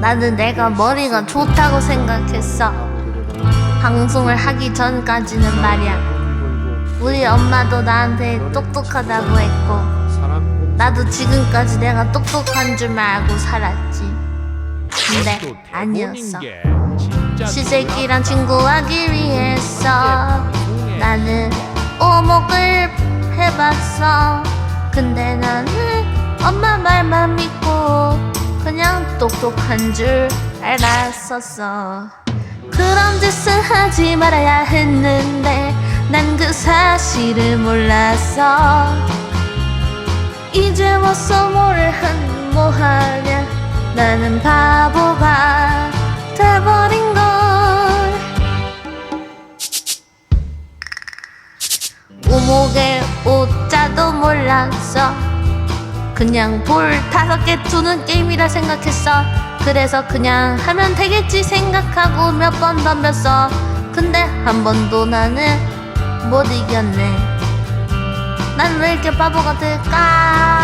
나는 내가 머리가 좋다고 생각했어. 방송을 하기 전까지는 말이야. 우리 엄마도 나한테 똑똑하다고 했고, 나도 지금까지 내가 똑똑한 줄만 알고 살았지. 근데 아니었어. 시새끼랑 친구하기 위해서 나는 오목을 해봤어. 근데 나는 엄마 말만 믿고 똑똑한 줄 알았었어. 그런 짓을 하지 말아야 했는데 난 그 사실을 몰랐어. 이제 와서 뭐를 한 뭐하냐 나는 바보가 돼버린 걸 오목의 오자도 몰랐어 그냥 돌 다섯 개 두는 게임이라 생각했어. 그래서 그냥 하면 되겠지 생각하고 몇 번 덤볐어. 근데 한 번도 나는 못 이겼네. 난 왜 이렇게 바보 같을까